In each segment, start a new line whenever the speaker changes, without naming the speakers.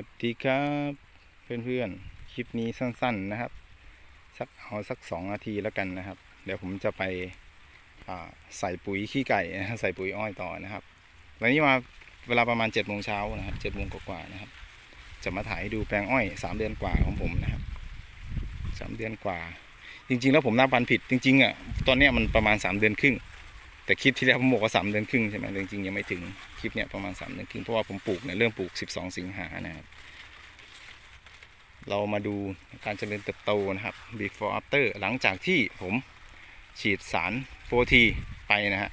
วัสดีครับเพื่อนๆคลิปนี้สั้น ๆนะครับ สักเอาสักสองนาทีแล้วกันนะครับ เดี๋ยวผมจะไปใส่ปุ๋ยขี้ไก่ใส่ปุ๋ยอ้อยต่อนะครับวันนี้มาเวลาประมาณ7จ็ดโมงเช้านะครับเจ็ดโมงกว่าๆนะครับ จะมาถ่ายให้ดูแปลงอ้อยสามเดือนกว่าของผมนะครับสามเดือนกว่า จริง ๆ แล้วผมนับวันผิดจริงๆอะตอนเนี้ยมันประมาณสามเดือนครึ่ง แต่คลิปที่แล้วผมบอกว่าสามเดือนครึ่งใช่ไหมจริงๆยังไม่ถึงคลิปเนี้ยประมาณสามเดือนครึ่งเพราะว่าผมปลูกเนี่ยเริ่มปลูกสิบสองสิงหานะครับเรามาดูการเจริญเติบโตนะครับ before after หลังจากที่ผมฉีดสารโฟทีไปนะฮะ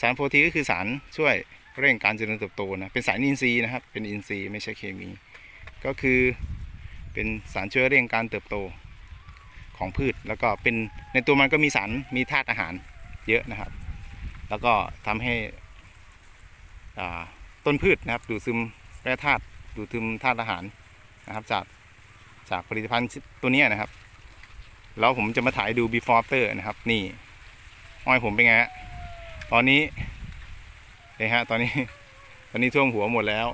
สารโฟทีก็คือสารช่วยเร่งการเจริญเติบโตนะเป็นสารอินทรีย์นะครับ เป็นอินทรีย์ไม่ใช่เคมี ก็คือเป็นสารช่วยเร่งการเติบโตของพืช แล้วก็เป็นในตัวมันก็มีสารมีธาตุอาหารเยอะนะครับ แล้วก็ทำให้ต้นพืชนะครับ ดูดซึมแร่ธาตุดูดซึมธาตุอาหารนะครับ จากจากผลิตภัณฑ์ตัวนี้นะครับ แล้วผมจะมาถ่ายดู before after นะครับ นี่อ้อยผมเป็นไงฮะตอนนี้เห็นฮะตอนนี้ตอนนี้ท่วมหัวหมดแล้ว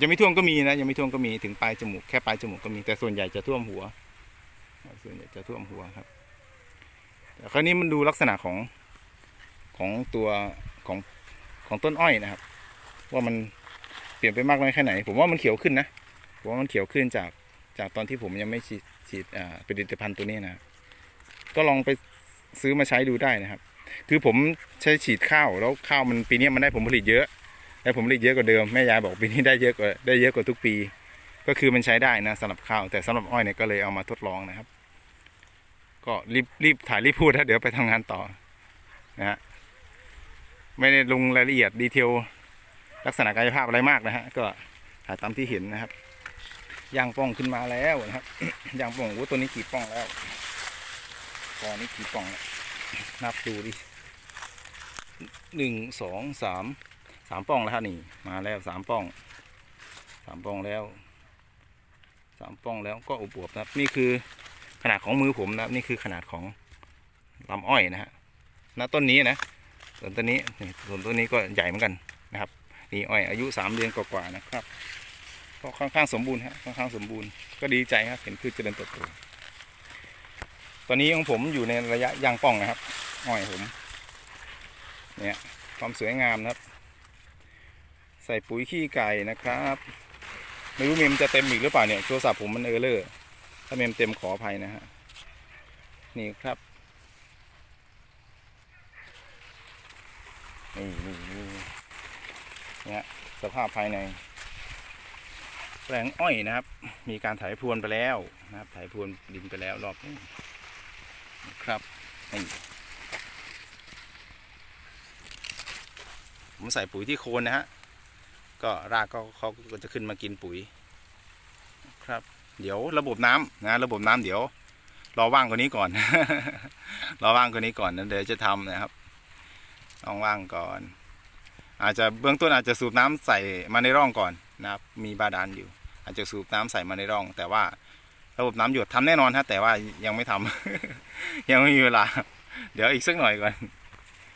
ยังไม่ท่วมก็มีนะยังไม่ท่วมก็มีถึงปลายจมูกแค่ปลายจมูกก็มีแต่ส่วนใหญ่จะท่วมหัว ส่วนใหญ่จะท่วมหัวครับแต่คราวนี้มันดูลักษณะของ ของตัวของของต้นอ้อยนะครับ ว่ามันเปลี่ยนไปมากน้อยแค่ไหน ผมว่ามันเขียวขึ้นนะผมว่ามันเขียวขึ้นจากจากตอนที่ผมยังไม่ฉีดฉีดผลิตภัณฑ์ตัวนี้นะก็ลองไปซื้อมาใช้ดูได้นะครับ คือผมใช้ฉีดข้าวแล้วข้าวมันปีนี้มันได้ผลผลิตเยอะได้ผลผลิตเยอะกว่าเดิมแม่ยายบอกปีนี้ได้เยอะกว่าได้เยอะกว่าทุกปี ก็คือมันใช้ได้นะสำหรับข้าวแต่สำหรับอ้อยเนี่ยก็เลยเอามาทดลองนะครับ ก็รีบรีบถ่ายรีบพูดนะเดี๋ยวไปทำงานต่อนะฮะ ไม่ได้ลงรายละเอียดดีเทลลักษณะกายภาพอะไรมากนะฮะก็ถ่ายตามที่เห็นนะครับยางป่องขึ้นมาแล้วนะครับยางป่องโอ้ตัวนี้กี่ป่องแล้วตอนนี้กี่ป่องแล้วนับดูดิหนึ่งสองสามสามป่องแล้วฮะนี่มาแล้วสามป่องสามป่องแล้วสามป่องแล้วก็อบวบนะครับ นี่คือขนาดของมือผมนะครับ นี่คือขนาดของลำอ้อยนะฮะณต้นนี้นะ ส่วนต้นนี้ส่วนต้นนี้ก็ใหญ่เหมือนกันนะครับนี่อ้อยอายุสามเดือนกว่าๆนะครับก็ค่อนข้างสมบูรณ์ฮะค่อนข้างสมบูรณ์ก็ดีใจครับเห็นพืชเจริญเติบโตตอนนี้ของผมอยู่ในระยะยางป่องนะครับอ้อยผมเนี่ยความสวยงามนะครับ ใส่ปุ๋ยขี้ไก่นะครับ ไม่รู้เมมจะเต็มอีกหรือเปล่าเนี่ยโทรศัพท์ผมมันเออเลอร์ถ้าเมมเต็มขออภัยนะฮะนี่ครับ นี่นี่นี่เนี่ยสภาพภายใน แปลงอ้อยนะครับ มีการไถพรวนไปแล้วนะครับไถพรวนดินไปแล้วรอบนี้ครับนี่ผมใส่ปุ๋ยที่โคนนะฮะ ก็รากก็เขาก็จะขึ้นมากินปุ๋ย ครับ เดี๋ยวระบบน้ำนะ ระบบน้ำเดี๋ยวรอว่างกว่านี้ก่อน รอว่างกว่านี้ก่อนนะเดี๋ยวจะทำนะครับ ว่างก่อน อาจจะเบื้องต้นอาจจะสูบน้ำใส่มาในร่องก่อนนะครับมีบาดาลอยู่ อาจจะสูบน้ำใส่มาในร่อง แต่ว่าระบบน้ำหยดทำแน่นอนฮะแต่ว่ายังไม่ทำยังไม่มีเวลา เดี๋ยวอีกสักหน่อยก่อน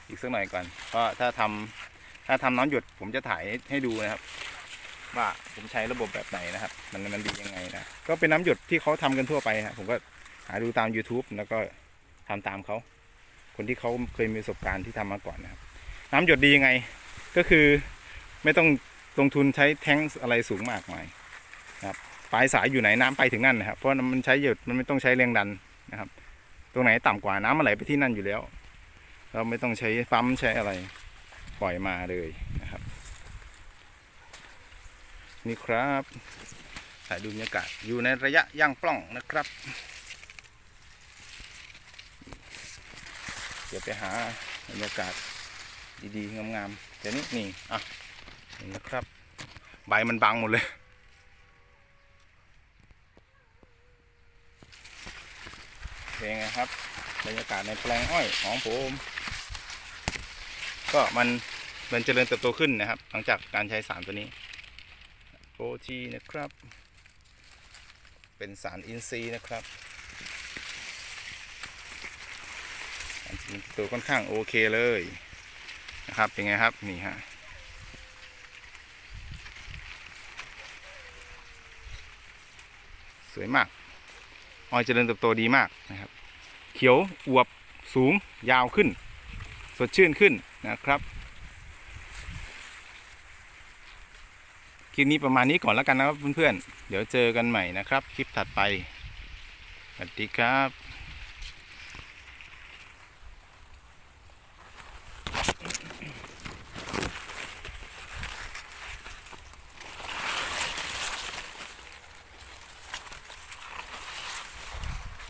อีกสักหน่อยก่อนเพราะถ้าทำถ้าทำน้ำหยดผมจะถ่ายให้ดูนะครับ ว่าผมใช้ระบบแบบไหนนะครับ มันมันดียังไงนะก็เป็นน้ำหยดที่เขาทำกันทั่วไปครับผมก็หาดูตาม YouTube แล้วก็ทำตามเขา คนที่เขาเคยมีประสบการณ์ที่ทำมาก่อนนะครับ น้ำหยดดียังไงก็คือไม่ต้องลงทุนใช้แท้งอะไรสูงมากมายนะครับปลายสายอยู่ไหนน้ำไปถึงนั่นนะครับเพราะมันใช้หยดมันไม่ต้องใช้แรงดันนะครับ ตรงไหนต่ำกว่าน้ำมันไหลไปที่นั่นอยู่แล้ว เราไม่ต้องใช้ปั๊มใช้อะไรปล่อยมาเลยนะครับ นี่ครับถ่ายดูบรรยากาศอยู่ในระยะย่างปล้องนะครับ ดี๋ยวไปหาบรรยากาศดีๆ งามๆเดี๋ยวนี้นี่อะนี่นะครับ ใบมันบังหมดเลยเป็นไงครับบรรยากาศในแปลงอ้อยของผม ก็มันมันเจริญเติบโตขึ้นนะครับ หลังจากการใช้สารตัวนี้โปรทีนะครับ เป็นสารอินทรีย์นะครับการเจริญเติบโตค่อนข้างโอเคเลยนะครับเป็นไงครับนี่ฮะสวยมากอ้อยเจริญเติบโตดีมากนะครับ เขียวอวบสูงยาวขึ้น สดชื่นขึ้นนะครับคลิปนี้ประมาณนี้ก่อนแล้วกันนะครับเพื่อนๆ เดี๋ยวเจอกันใหม่นะครับ คลิปถัดไป สวัสดีครับ